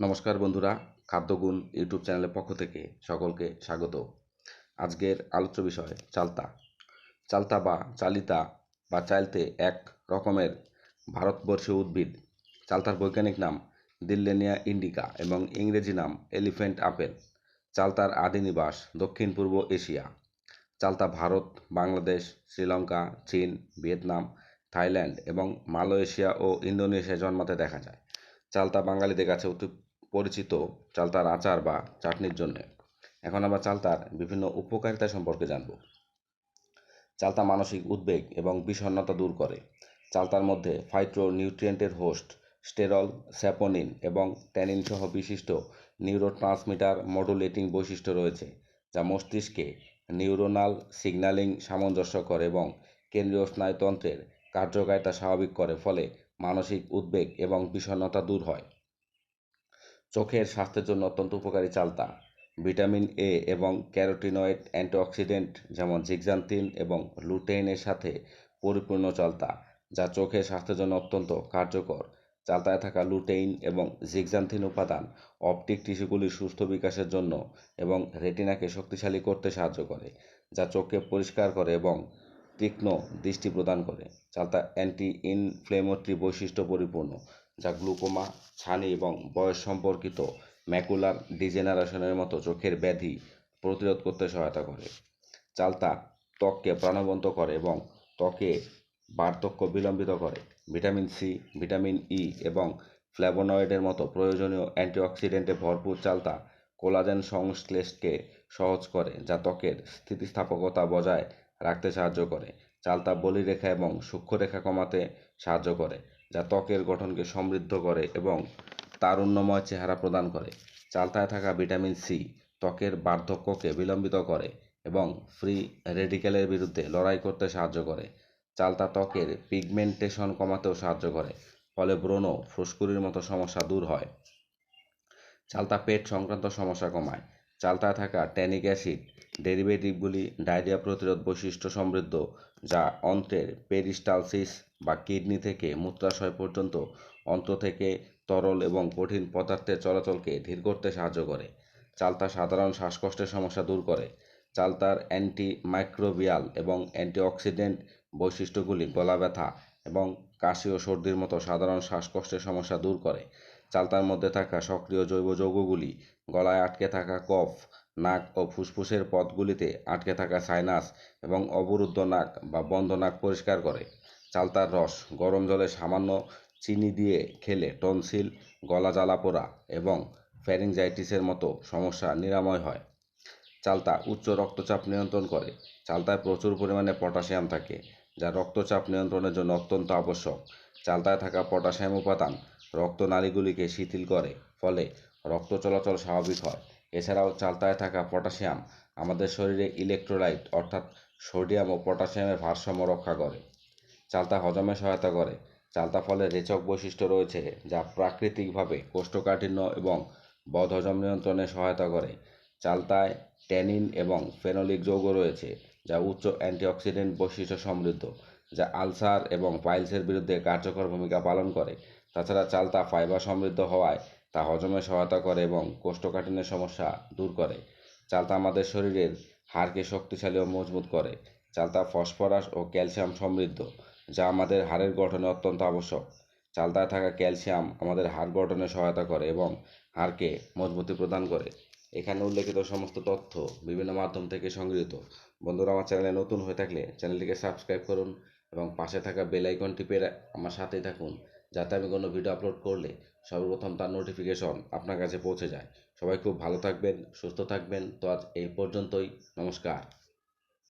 নমস্কার বন্ধুরা, খাদ্যগুণ ইউটিউব চ্যানেলের পক্ষ থেকে সকলকে স্বাগত। আজকের আলোচ্য বিষয় চালতা। চালতা বা চালিতা বা চাইলতে এক রকমের ভারতবর্ষীয় উদ্ভিদ। চালতার বৈজ্ঞানিক নাম দিল্লেনিয়া ইন্ডিকা এবং ইংরেজি নাম এলিফ্যান্ট আপেল। চালতার আদি নিবাস দক্ষিণ পূর্ব এশিয়া। চালতা ভারত, বাংলাদেশ, শ্রীলঙ্কা, চীন, ভিয়েতনাম, থাইল্যান্ড এবং মালয়েশিয়া ও ইন্দোনেশিয়ায় জন্মাতে দেখা যায়। চালতা বাঙালিদের কাছে অতি পরিচিত চালতার আচার বা চাটনির জন্য। এখন আমরা চালতার বিভিন্ন উপকারিতা সম্পর্কে জানব। চালতা মানসিক উদ্বেগ এবং বিষণ্ণতা দূর করে। চালতার মধ্যে ফাইট্রো নিউট্রিয়েন্টের হোস্ট স্টেরল স্যাপোনিন এবং ট্যানিন সহ বিশিষ্ট নিউরোট্রান্সমিটার মডুলেটিং বৈশিষ্ট্য রয়েছে, যা মস্তিষ্কে নিউরোনাল সিগন্যালিং সামঞ্জস্য করে এবং কেন্দ্রীয় স্নায়ুতন্ত্রের কার্যকারিতা স্বাভাবিক করে, ফলে মানসিক উদ্বেগ এবং বিষণ্ণতা দূর হয়। চোখের স্বাস্থ্যের জন্য অত্যন্ত উপকারী চালতা। ভিটামিন এ এবং ক্যারোটিনয়েড অ্যান্টিঅক্সিডেন্ট যেমন জিগজান্থিন এবং লুটেইনের সাথে পরিপূর্ণ চালতা, যা চোখের স্বাস্থ্যের জন্য অত্যন্ত কার্যকর। চালতায় থাকা লুটেইন এবং জিগজান্থিন উপাদান অপটিক টিস্যুগুলির সুস্থ বিকাশের জন্য এবং রেটিনাকে শক্তিশালী করতে সাহায্য করে, যা চোখকে পরিষ্কার করে এবং তীক্ষ্ণ দৃষ্টি প্রদান করে। চালতা অ্যান্টি ইনফ্লেমেটরি বৈশিষ্ট্য পরিপূর্ণ, যা গ্লুকোমা, ছানি এবং বয়স সম্পর্কিত ম্যাকুলার ডিজেনারেশনের মতো চোখের ব্যাধি প্রতিরোধ করতে সহায়তা করে। চালতা ত্বককে প্রাণবন্ত করে এবং ত্বকে বার্ধক্য বিলম্বিত করে। ভিটামিন সি, ভিটামিন ই এবং ফ্ল্যাভোনয়েডের মতো প্রয়োজনীয় অ্যান্টিঅক্সিডেন্টে ভরপুর চালতা কোলাজেন সংশ্লেষকে সহজ করে, যা ত্বকের স্থিতিস্থাপকতা বজায় রাখতে সাহায্য করে। চালতা বলিরেখা এবং সূক্ষ্মরেখা কমাতে সাহায্য করে, যা ত্বকের গঠনকে সমৃদ্ধ করে এবং তারুণ্যময় চেহারা প্রদান করে। চালতায় থাকা ভিটামিন সি ত্বকের বার্ধক্যকে বিলম্বিত করে এবং ফ্রি রেডিক্যালের বিরুদ্ধে লড়াই করতে সাহায্য করে। চালতা ত্বকের পিগমেন্টেশন কমাতেও সাহায্য করে, ফলে ব্রণ ফুসকুড়ির মতো সমস্যা দূর হয়। চালতা পেট সংক্রান্ত সমস্যা কমায় চালতায় থাকা ট্যানিক অ্যাসিড, ডেরিভেটিভগুলি ডায়রিয়া প্রতিরোধ বৈশিষ্ট্য সমৃদ্ধ, যা অন্ত্রের পেরিস্টালসিস বা কিডনি থেকে মূত্রাশয় পর্যন্ত অন্ত্র থেকে তরল এবং কঠিন পদার্থের চলাচলকে ধীর করতে সাহায্য করে। চালতা সাধারণ শ্বাসকষ্টের সমস্যা দূর করে। চালতার অ্যান্টি মাইক্রোবিয়াল এবং অ্যান্টিঅক্সিডেন্ট বৈশিষ্ট্যগুলি গলা ব্যথা এবং কাশি ও সর্দির মতো সাধারণ শ্বাসকষ্টের সমস্যা দূর করে। চালতার মধ্যে থাকা সক্রিয় জৈব যৌগগুলি, গলায় আটকে থাকা কফ, নাক ও ফুসফুসের পথগুলিতে আটকে থাকা সাইনাস এবং অবরুদ্ধ নাক বা বন্ধ নাক পরিষ্কার করে। চালতার রস, গরম জলে সামান্য চিনি দিয়ে খেলে টনসিল, গলা জ্বালা পোড়া এবং ফ্যারিংজাইটিসের মতো সমস্যা নিরাময় হয়। চালতা উচ্চ রক্তচাপ নিয়ন্ত্রণ করে। চালতায় প্রচুর পরিমাণে পটাশিয়াম থাকে, যা রক্তচাপ নিয়ন্ত্রণের জন্য অত্যন্ত আবশ্যক। চালতায় থাকা পটাশিয়াম উপাদান রক্তনালীগুলিকে শিথিল করে, ফলে রক্ত চলাচল স্বাভাবিক হয়। এছাড়াও চালতায় থাকা পটাশিয়াম আমাদের শরীরে ইলেকট্রোলাইট, অর্থাৎ সোডিয়াম ও পটাশিয়ামের ভারসাম্য রক্ষা করে। চালতা হজমে সহায়তা করে। চালতা ফলে রেচক বৈশিষ্ট্য রয়েছে, যা প্রাকৃতিকভাবে কোষ্ঠকাঠিন্য এবং বদহজম নিয়ন্ত্রণে সহায়তা করে। চালতায় ট্যানিন এবং ফেনোলিক যৌগ রয়েছে, যা উচ্চ অ্যান্টিঅক্সিডেন্ট বৈশিষ্ট্য সমৃদ্ধ, যা আলসার এবং পাইলসের বিরুদ্ধে কার্যকর ভূমিকা পালন করে। তাছাড়া চালতা ফাইবার সমৃদ্ধ হওয়ায় তা হজমে সহায়তা করে এবং কোষ্ঠকাঠিন্যের সমস্যা দূর করে। চালতা আমাদের শরীরের হাড়কে শক্তিশালী ও মজবুত করে। চালতা ফসফরাস ও ক্যালসিয়াম সমৃদ্ধ, যা আমাদের হাড়ের গঠনে অত্যন্ত আবশ্যক। চালতায় থাকা ক্যালসিয়াম আমাদের হাড় গঠনে সহায়তা করে এবং হাড়কে মজবুতি প্রদান করে। এখানে উল্লেখিত সমস্ত তথ্য বিভিন্ন মাধ্যম থেকে সংগৃহীত। বন্ধুরা, আমার চ্যানেলে নতুন হয়ে থাকলে চ্যানেলটিকে সাবস্ক্রাইব করুন এবং পাশে থাকা বেল আইকন টিপে আমার সাথেই থাকুন, যাতে আমি কোনো ভিডিও আপলোড করলে সর্বপ্রথম তার নোটিফিকেশন আপনার কাছে পৌঁছে যায়। সবাই খুব ভালো থাকবেন, সুস্থ থাকবেন। তো আজ এই পর্যন্তই। নমস্কার।